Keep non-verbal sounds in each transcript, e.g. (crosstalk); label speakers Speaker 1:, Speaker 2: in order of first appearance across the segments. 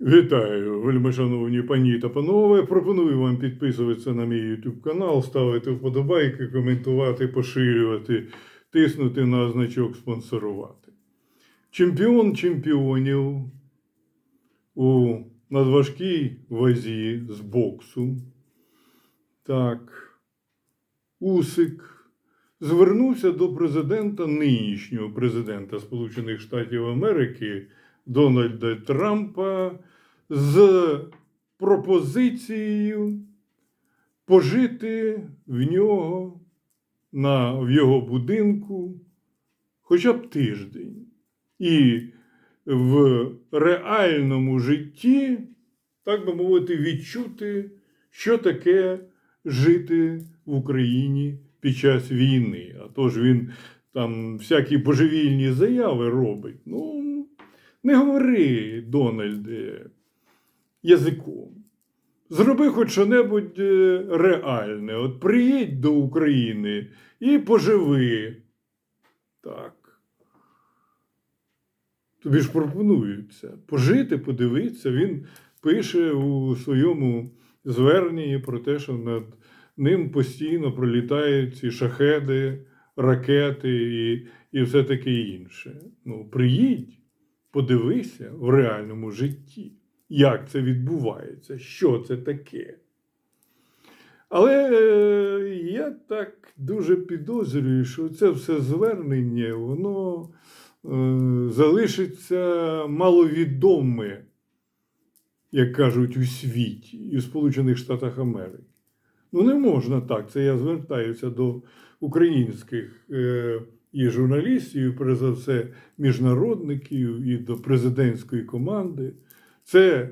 Speaker 1: Вітаю, вельмишановні пані та панове. Пропоную вам підписуватися на мій YouTube канал, ставити вподобайки, коментувати, поширювати, тиснути на значок спонсорувати. Чемпіон чемпіонів у надважкій вазі з боксу. Так, Усик звернувся до президента, нинішнього президента Сполучених Штатів Америки Дональда Трампа з пропозицією пожити в нього на, в його будинку хоча б тиждень. І в реальному житті, так би мовити, відчути, що таке жити в Україні під час війни. А то ж він там всякі божевільні заяви робить. Ну, не говори, Дональде, язиком. Зроби хоч що-небудь е, реальне. От приїдь до України і поживи. Так. Тобі ж пропонуються пожити, подивитися. Він пише у своєму зверненні про те, що над ним постійно пролітають ці шахеди, ракети і, і все таке інше. Ну, приїдь, подивися в реальному житті, як це відбувається, що це таке. Але е, я так дуже підозрюю, що це все звернення, воно е, залишиться маловідоме, як кажуть, у світі і в Сполучених Штатах Америки. Ну, не можна так. Це я звертаюся до українських е, і журналістів, і перш за все, міжнародників, і до президентської команди. Це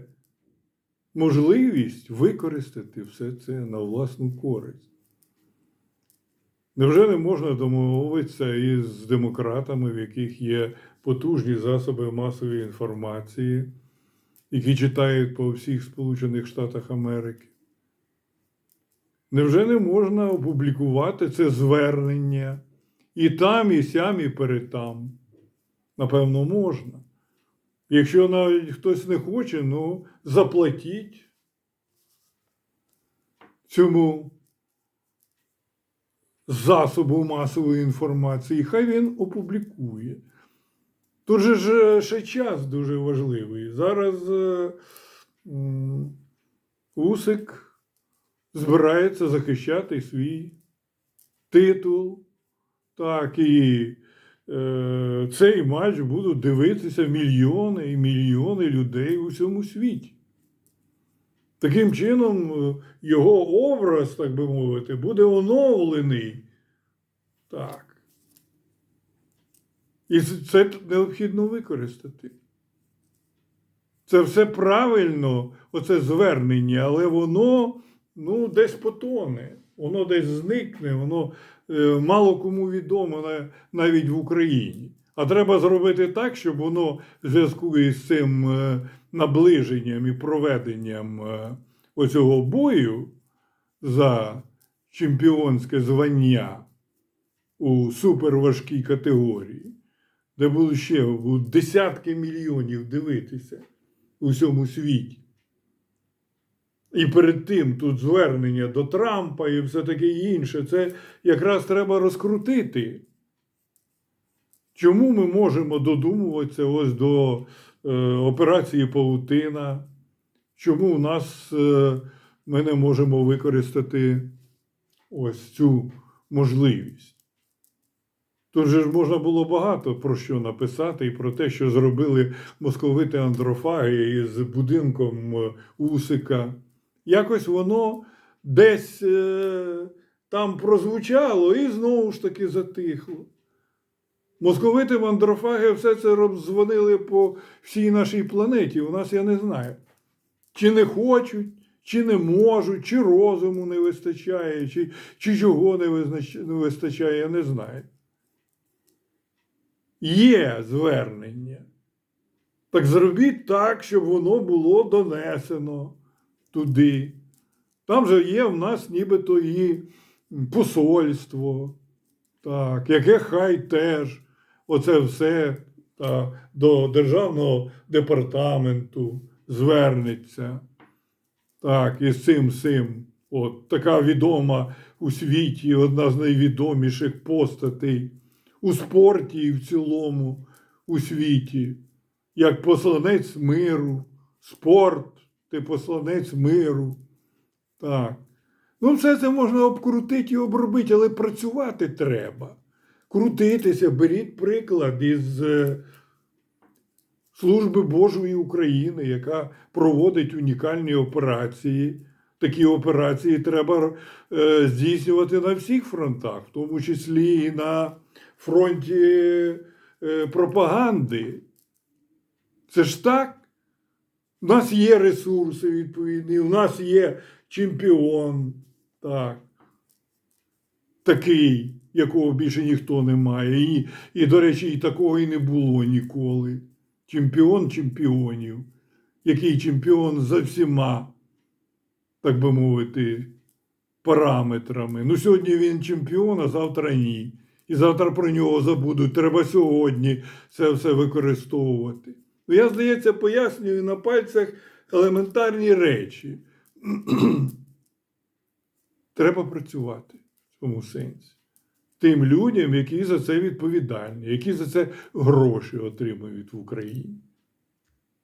Speaker 1: можливість використати все це на власну користь. Невже не можна домовитися із демократами, в яких є потужні засоби масової інформації, які читають по всіх Сполучених Штатах Америки? Невже не можна опублікувати це звернення і там, і сям, і перетам? Напевно, можна. Якщо навіть хтось не хоче, ну заплатіть цьому засобу масової інформації, хай він опублікує. Тут же е, ще час дуже важливий. Зараз е, Усик збирається захищати свій титул. Так, і е, цей матч будуть дивитися мільйони і мільйони людей у всьому світі. Таким чином, е, його образ, так би мовити, буде оновлений. Так. І це необхідно використати. Це все правильно, оце звернення, але воно ну, десь потоне, воно десь зникне, воно е, мало кому відомо навіть в Україні. А треба зробити так, щоб воно в зв'язку із цим е, наближенням і проведенням е, оцього бою за чемпіонське звання у суперважкій категорії, де будуть ще десятки мільйонів дивитися у всьому світі. І перед тим тут звернення до Трампа і все таке інше. Це якраз треба розкрутити. Чому ми можемо додумуватися ось до е, операції Паутина? Чому у нас е, ми не можемо використати ось цю можливість? Тут же ж можна було багато про що написати, і про те, що зробили московити андрофаги із будинком е, Усика. Якось воно десь е, там прозвучало і знову ж таки затихло. Московити андрофаги все це роздзвонили по всій нашій планеті. У нас я не знаю. Чи не хочуть, чи не можуть, чи розуму не вистачає, чи, чи чого не, визнач- не вистачає, я не знаю. Є звернення. Так зробіть так, щоб воно було донесено туди. Там же є в нас нібито і посольство, так, яке хай теж оце все та, до Державного департаменту звернеться. Так, і з цим сим. От така відома у світі, одна з найвідоміших постатей у спорті і в цілому у світі, як посланець миру, спорт, ти посланець миру. Так. Ну, все це можна обкрутити і обробити, але працювати треба. Крутитися, беріть приклад із е, Служби Божої України, яка проводить унікальні операції. Такі операції треба е, здійснювати на всіх фронтах, в тому числі і на фронті е, пропаганди. Це ж так. У нас є ресурси відповідні, у нас є чемпіон, так, такий, якого більше ніхто не має. І, і, до речі, і такого і не було ніколи. Чемпіон чемпіонів, який чемпіон за всіма, так би мовити, параметрами. Ну, сьогодні він чемпіон, а завтра ні. І завтра про нього забудуть. Треба сьогодні це все використовувати. Я, здається, пояснюю на пальцях елементарні речі. (clears throat) Треба працювати в цьому сенсі. Тим людям, які за це відповідальні, які за це гроші отримують в Україні.